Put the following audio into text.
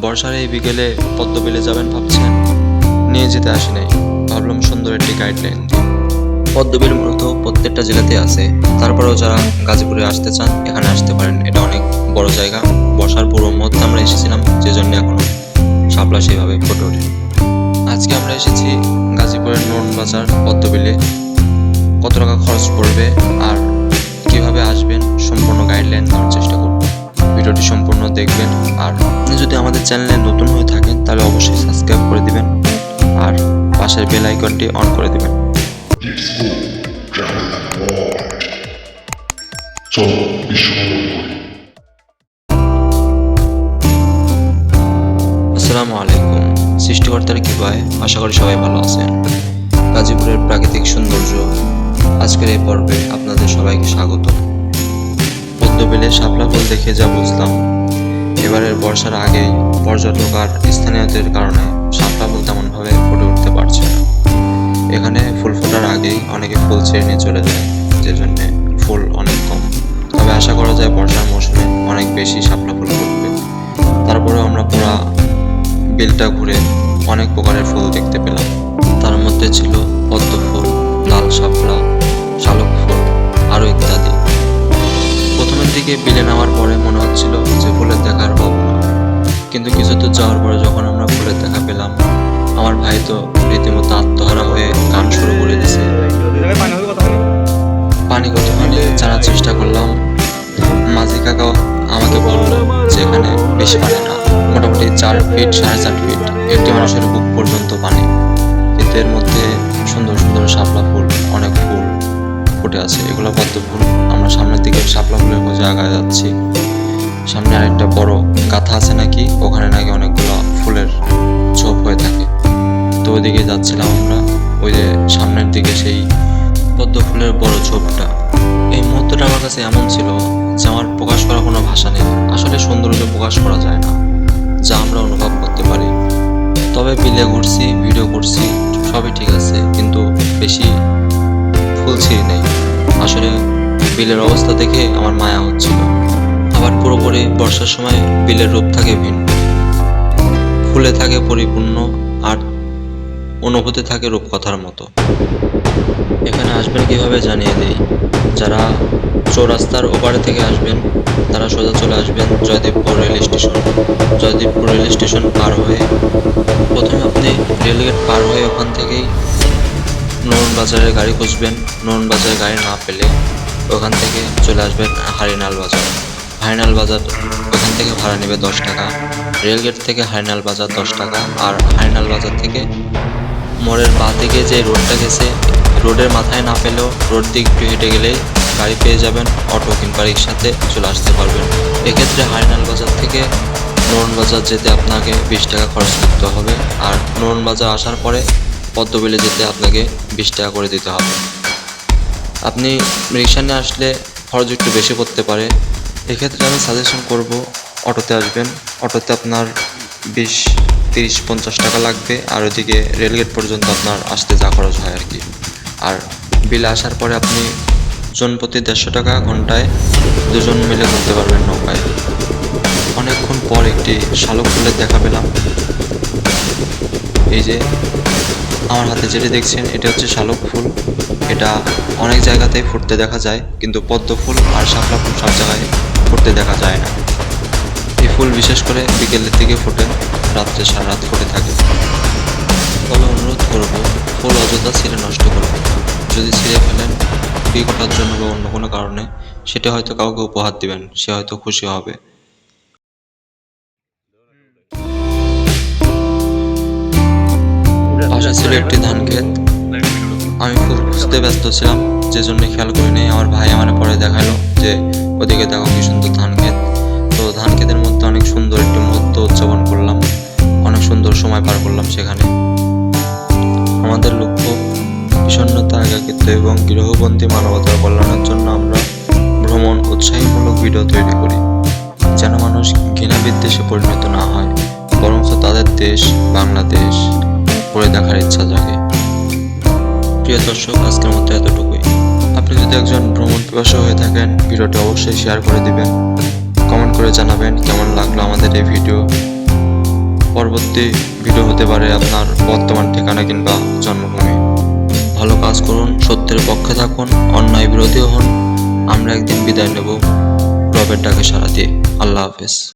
বর্ষার এই বিকেলে পদ্ম পদ্মবিলে যাবেন ভাবছেন? নিয়ে যেতে আসি নাই ভাবলাম সুন্দর একটি গাইডলাইন পদ্মবিল মূলত প্রত্যেকটা জেলাতে আছে। তারপরেও যারা গাজীপুরে আসতে চান, এখানে আসতে পারেন। এটা অনেক বড় জায়গা। বর্ষার পূর্ব মুহূর্তে আমরা এসেছিলাম যে জন্য এখনও শাপলা সেভাবে ফুটে ওঠে আজকে আমরা এসেছি গাজীপুরের নুন বাজার পদ্মবিলে। কত টাকা খরচ পড়বে আর কীভাবে আসবেন, সম্পূর্ণ গাইডলাইন দেওয়ার চেষ্টা ভিডিওটি সম্পূর্ণ দেখবেন। আর আপনি যদি আমাদের চ্যানেলে নতুন হয়ে থাকেন তাহলে অবশ্যই সাবস্ক্রাইব করে দিবেন আর পাশের বেল আইকনটি অন করে দিবেন. চলো আসসালামু আলাইকুম। সৃষ্টিকর্তার কৃপায় আশা করি সবাই ভালো আছেন। গাজীপুরের প্রাকৃতিক সৌন্দর্য আজকের এই পর্বে আপনাদের সবাইকে স্বাগত। পদ্মবিলে শাপলা ফুল দেখে যা বুঝলাম। এবারের বর্ষার আগেই পর্যটক আর স্থানীয়দের কারণে শাপলা ফুল তেমনভাবে ফুটে উঠতে পারছে না। এখানে ফুল ফোটার আগেই অনেকে ফুল ছেড়ে নিয়ে চলে যায় যে জন্যে ফুল অনেক কম। তবে আশা করা যায় বর্ষার মৌসুমে অনেক বেশি শাপলা ফুল ফুটবে। তারপরেও আমরা পুরা বিলটা ঘুরে অনেক প্রকারের ফুল দেখতে পেলাম। তার মধ্যে ছিল পদ্ম ফুল, লাল শাপলা দিকে বিলে নামার পরে মনে হচ্ছিল যে ফুলের দেখার পাবো না। কিন্তু কিছু দূর যাওয়ার পরে যখন আমরা ফুলের দেখা পেলাম, আমার ভাই তো রীতিমতো আত্মহারা হয়ে গান শুরু করে দিছে। পানি কতখানি জানার চেষ্টা করলাম। মাঝি কাকা আমাকে বলল যে এখানে বেশি পানি না, মোটামুটি চার ফিট সাড়ে চার ফিট একটি মানুষের বুক পর্যন্ত পানি। কিন্তু এর মধ্যে সুন্দর সুন্দর শাপলা ফুল, অনেক ফুল ফুটে আছে, এগুলো পদ্ম ফুল? সামনের দিকে শাপলা ফুলের খোঁজে আগায় যাচ্ছি। সামনে আরেকটা বড় গাথা আছে নাকি? ওখানে নাকি অনেকগুলো ফুলের ছোপ হয়ে থাকে। তো ওইদিকে যাচ্ছিলাম আমরা। ওই যে সামনের দিকে সেই পদ্ম ফুলের বড় ঝোপটা এই মুহূর্তটা আমার কাছে এমন ছিল যে আমার প্রকাশ করার কোনো ভাষা নেই। আসলে সৌন্দর্য প্রকাশ করা যায় না, যা আমরা অনুভব করতে পারি। তবে বিলে ঘুরছি, ভিডিও করছি, সবই ঠিক আছে, কিন্তু বেশি ফুল ছিঁড়ি নেই। আসলে বিলের অবস্থা দেখে আমার মায়া হচ্ছিল। আবার পুরোপুরি বর্ষার সময় বিলের রূপ থাকে ভিন্ন। ফুলে থাকে পরিপূর্ণ আর অনুভূতি থাকে রূপকথার মতো। এখানে আসবেন কীভাবে জানিয়ে দেই। যারা চৌরাস্তার ওপারে থেকে আসবেন, তারা সোজা চলে আসবেন Joydebpur rail station. Joydebpur rail station পার হয়ে প্রথমে আপনি রেলগেট পার হয়ে ওখান থেকেই নন বাজারের গাড়ি খুঁজবেন। নন বাজারের গাড়ি না পেলে ওখান থেকে চলে আসবেন হারিনাল বাজার। হারিনাল বাজার ওখান থেকে ভাড়া নেবে দশ টাকা, রেলগেট থেকে হারিনাল বাজার দশ টাকা আর হারিনাল বাজার থেকে মোড়ের বা থেকে যে রোডটা গেছে, রোডের মাথায় না পেলেও রোড দিক হেঁটে গেলেই গাড়ি পেয়ে যাবেন, অটো কিংবা রিক্সাতে চলে আসতে পারবেন। এক্ষেত্রে হারিনাল বাজার থেকে নরন বাজার যেতে আপনাকে বিশ টাকা খরচ করতে হবে আর নরন বাজার আসার পরে পদ্মবিলে যেতে আপনাকে বিশ টাকা করে দিতে হবে। আপনি রিক্সা নিয়ে আসলে খরচ একটু বেশি পড়তে পারে, এক্ষেত্রে আমি সাজেশন করব অটোতে আসবেন। অটোতে আপনার বিশ, তিরিশ, পঞ্চাশ টাকা লাগবে, আর ওইদিকে রেলগেট পর্যন্ত আপনার আসতে যা খরচ হয় আর কি। আর বিলে আসার পরে আপনি জন প্রতি দেড়শো টাকা ঘন্টায় দুজন মিলে ঘুরতে পারবেন নৌকায়। অনেকক্ষণ পর একটি শালক ফুলের দেখা পেলাম। এই যে আমার হাতে যেটি দেখছেন, এটা হচ্ছে শালক ফুল। এটা অনেক জায়গাতেই ফুটতে দেখা যায়, কিন্তু পদ্ম ফুল আর শাপলা ফুল সব জায়গায় ফুটতে দেখা যায় না। এই ফুল বিশেষ করে বিকেলের দিকে ফোটে, রাত্রে সারা রাত ফুটে থাকে। তবে অনুরোধ করব, ফুল অযথা ছিঁড়ে নষ্ট করবেন না। যদি ছিঁড়ে ফেলেন বিক্রি করার জন্য বা অন্য কোনো কারণে, সেটা হয়তো কাউকে উপহার দিবেন, সে হয়তো খুশি হবে। ছিল একটি ধান ক্ষেত। আমি খুব খুঁজতে ব্যস্ত ছিলাম, যে জন্য খেয়াল করিনি। আমার ভাই আমার পরে দেখাল যে, ওদিকে দেখো কি সুন্দর ধান ক্ষেত। তো ধান ক্ষেতের মধ্যে অনেক সুন্দর একটি মুহূর্ত উদযাপন করলাম। অনেক সুন্দর সময় পার করলাম সেখানে। আমাদের লক্ষ্য বিষণ্ণতা, একাকিত্ব এবং গৃহবন্দী মানবতার কল্যাণের জন্য আমরা ভ্রমণ উৎসাহীমূলক ভিডিও তৈরি করি, যেন মানুষ ঘৃণা বিদ্বেষে পরিণত না হয়, বরঞ্চ তাদের দেশ, বাংলাদেশ পড়ে দেখার ইচ্ছা জাগে। প্রিয় দর্শক, আজকের মতো এতটুকুই। আপনি যদি একজন ভ্রমণ পিপাসু হয়ে থাকেন, ভিডিওটি অবশ্যই শেয়ার করে দিবেন। কমেন্ট করে জানাবেন কেমন লাগল আমাদের এই ভিডিও। পরবর্তী ভিডিও হতে পারে আপনার বর্তমান ঠিকানা কিংবা জন্মভূমি। ভালো কাজ করুন, সত্যের পক্ষে থাকুন, অন্যায় বিরোধী হন। আমরা একদিন বিদায় নেব। রবের ডাকে সারা দিয়ে। আল্লাহ হাফেজ।